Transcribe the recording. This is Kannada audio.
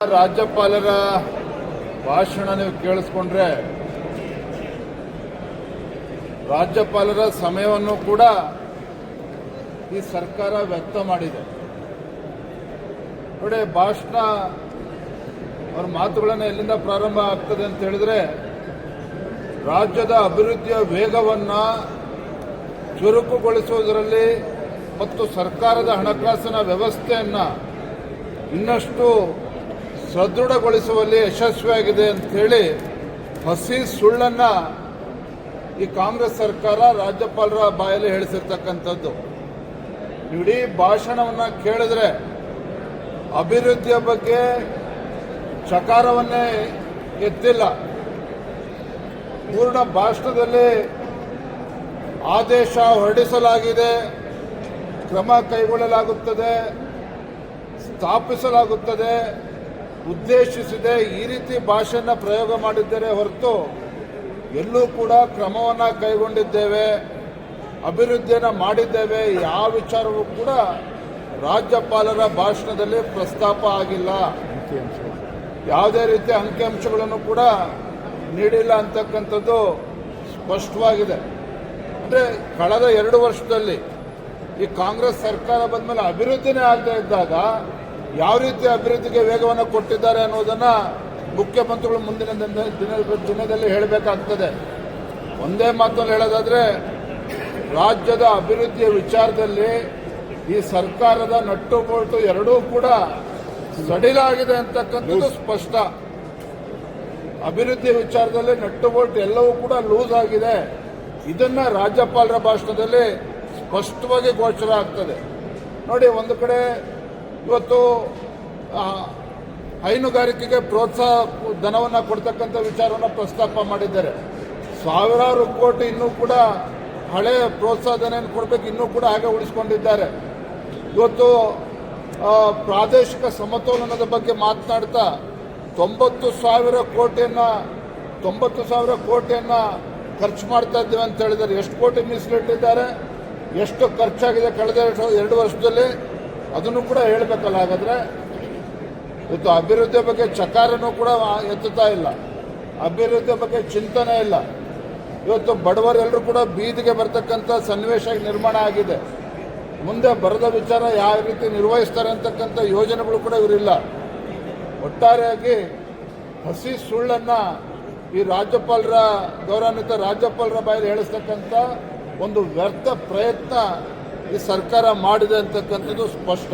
ರಾಜ್ಯಪಾಲರ ಭಾಷಣ ನೀವು ಕೇಳಿಸ್ಕೊಂಡ್ರೆ ರಾಜ್ಯಪಾಲರ ಸಮಯವನ್ನು ಕೂಡ ಈ ಸರ್ಕಾರ ವ್ಯಕ್ತ ಮಾಡಿದೆ. ನೋಡಿ, ಭಾಷಣ ಅವ್ರ ಮಾತುಗಳನ್ನು ಎಲ್ಲಿಂದ ಪ್ರಾರಂಭ ಆಗ್ತದೆ ಅಂತ ಹೇಳಿದ್ರೆ, ರಾಜ್ಯದ ಅಭಿವೃದ್ಧಿಯ ವೇಗವನ್ನ ಚುರುಕುಗೊಳಿಸುವುದರಲ್ಲಿ ಮತ್ತು ಸರ್ಕಾರದ ಹಣಕಾಸಿನ ವ್ಯವಸ್ಥೆಯನ್ನ ಇನ್ನಷ್ಟು ಸದೃಢಗೊಳಿಸುವಲ್ಲಿ ಯಶಸ್ವಿಯಾಗಿದೆ ಅಂತ ಹೇಳಿ ಹಸಿ ಸುಳ್ಳನ್ನ ಈ ಕಾಂಗ್ರೆಸ್ ಸರ್ಕಾರ ರಾಜ್ಯಪಾಲರ ಬಾಯಲ್ಲಿ ಹೇಳಿಸಿರ್ತಕ್ಕಂಥದ್ದು. ಇಡೀ ಭಾಷಣವನ್ನ ಕೇಳಿದ್ರೆ ಅಭಿವೃದ್ಧಿಯ ಬಗ್ಗೆ ಚಕಾರವನ್ನೇ ಎತ್ತಿಲ್ಲ. ಪೂರ್ಣ ಭಾಷಣದಲ್ಲಿ ಆದೇಶ ಹೊರಡಿಸಲಾಗಿದೆ, ಕ್ರಮ ಕೈಗೊಳ್ಳಲಾಗುತ್ತದೆ, ಸ್ಥಾಪಿಸಲಾಗುತ್ತದೆ. ಉದ್ದೇಶಿಸಿದೆ ಈ ರೀತಿ ಭಾಷೆಯನ್ನು ಪ್ರಯೋಗ ಮಾಡಿದ್ದರೆ ಹೊರತು ಎಲ್ಲೂ ಕೂಡ ಕ್ರಮವನ್ನು ಕೈಗೊಂಡಿದ್ದೇವೆ, ಅಭಿವೃದ್ಧಿಯನ್ನು ಮಾಡಿದ್ದೇವೆ, ಯಾವ ವಿಚಾರವೂ ಕೂಡ ರಾಜ್ಯಪಾಲರ ಭಾಷಣದಲ್ಲಿ ಪ್ರಸ್ತಾಪ ಆಗಿಲ್ಲ. ಯಾವುದೇ ರೀತಿಯ ಅಂಕಿಅಂಶಗಳನ್ನು ಕೂಡ ನೀಡಿಲ್ಲ ಅಂತಕ್ಕಂಥದ್ದು ಸ್ಪಷ್ಟವಾಗಿದೆ. ಅಂದರೆ ಕಳೆದ ಎರಡು ವರ್ಷದಲ್ಲಿ ಈ ಕಾಂಗ್ರೆಸ್ ಸರ್ಕಾರ ಬಂದಮೇಲೆ ಅಭಿವೃದ್ಧಿನೇ ಆಗದೆ ಇದ್ದಾಗ ಯಾವ ರೀತಿ ಅಭಿವೃದ್ಧಿಗೆ ವೇಗವನ್ನು ಕೊಟ್ಟಿದ್ದಾರೆ ಅನ್ನೋದನ್ನ ಮುಖ್ಯಮಂತ್ರಿಗಳು ಮುಂದಿನ ದಿನ- ದಿನ- ದಿನದಲ್ಲಿ ಹೇಳಬೇಕಾಗ್ತದೆ. ಒಂದೇ ಮಾತನ್ನು ಹೇಳೋದಾದ್ರೆ, ರಾಜ್ಯದ ಅಭಿವೃದ್ಧಿಯ ವಿಚಾರದಲ್ಲಿ ಈ ಸರ್ಕಾರದ ನಟ್ಟು ಬೋಲ್ಟು ಎರಡೂ ಕೂಡ ಸಡಿಲಾಗಿದೆ ಅಂತಕ್ಕಂಥದ್ದು ಸ್ಪಷ್ಟ. ಅಭಿವೃದ್ಧಿ ವಿಚಾರದಲ್ಲಿ ನಟ್ಟು ಬೋಲ್ಟ್ ಎಲ್ಲವೂ ಕೂಡ ಲೂಸ್ ಆಗಿದೆ. ಇದನ್ನ ರಾಜ್ಯಪಾಲರ ಭಾಷಣದಲ್ಲಿ ಸ್ಪಷ್ಟವಾಗಿ ಗೋಚರ ಆಗ್ತದೆ. ನೋಡಿ, ಒಂದು ಕಡೆ ಇವತ್ತು ಹೈನುಗಾರಿಕೆಗೆ ಪ್ರೋತ್ಸಾಹ, ಧನವನ್ನು ಕೊಡ್ತಕ್ಕಂಥ ವಿಚಾರವನ್ನು ಪ್ರಸ್ತಾಪ ಮಾಡಿದ್ದಾರೆ. ಸಾವಿರಾರು ಕೋಟಿ ಇನ್ನೂ ಕೂಡ ಹಳೆ ಪ್ರೋತ್ಸಾಹ ಧನ ಕೊಡಬೇಕು, ಇನ್ನೂ ಕೂಡ ಹಾಗೆ ಉಳಿಸ್ಕೊಂಡಿದ್ದಾರೆ. ಇವತ್ತು ಪ್ರಾದೇಶಿಕ ಸಮತೋಲನದ ಬಗ್ಗೆ ಮಾತನಾಡ್ತಾ ತೊಂಬತ್ತು ಸಾವಿರ ಕೋಟಿಯನ್ನು, ತೊಂಬತ್ತು ಸಾವಿರ ಕೋಟಿಯನ್ನು ಖರ್ಚು ಮಾಡ್ತಾ ಇದ್ದೀವಿ ಅಂತ ಹೇಳಿದ್ದಾರೆ. ಎಷ್ಟು ಕೋಟಿ ಮೀಸಲಿಟ್ಟಿದ್ದಾರೆ? ಎಷ್ಟು ಖರ್ಚಾಗಿದೆ? ಕಳೆದ ಎರಡು ವರ್ಷದಲ್ಲಿ ಅದನ್ನು ಕೂಡ ಹೇಳಬೇಕಲ್ಲ, ಹಾಗಾದ್ರೆ ಇವತ್ತು ಅಭಿವೃದ್ಧಿಯ ಬಗ್ಗೆ ಚಕಾರನೂ ಕೂಡ ಎತ್ತುತ್ತಾ ಇಲ್ಲ. ಅಭಿವೃದ್ಧಿಯ ಬಗ್ಗೆ ಚಿಂತನೆ ಇಲ್ಲ. ಇವತ್ತು ಬಡವರೆಲ್ಲರೂ ಕೂಡ ಬೀದಿಗೆ ಬರ್ತಕ್ಕಂಥ ಸನ್ನಿವೇಶ ನಿರ್ಮಾಣ ಆಗಿದೆ. ಮುಂದೆ ಬರದ ವಿಚಾರ ಯಾವ ರೀತಿ ನಿರ್ವಹಿಸ್ತಾರೆ ಅಂತಕ್ಕಂಥ ಯೋಜನೆಗಳು ಕೂಡ ಇವರಿಲ್ಲ. ಒಟ್ಟಾರೆಯಾಗಿ ಹಸಿ ಸುಳ್ಳನ್ನ ಈ ರಾಜ್ಯಪಾಲರ ಗೌರವಾನ್ವಿತ ರಾಜ್ಯಪಾಲರ ಬಾಯಲ್ಲಿ ಹೇಳಿಸ್ತಕ್ಕಂಥ ಒಂದು ವ್ಯರ್ಥ ಪ್ರಯತ್ನ ಈ ಸರ್ಕಾರ ಮಾಡಿದೆ ಅಂತಕ್ಕಂಥದ್ದು ಸ್ಪಷ್ಟ.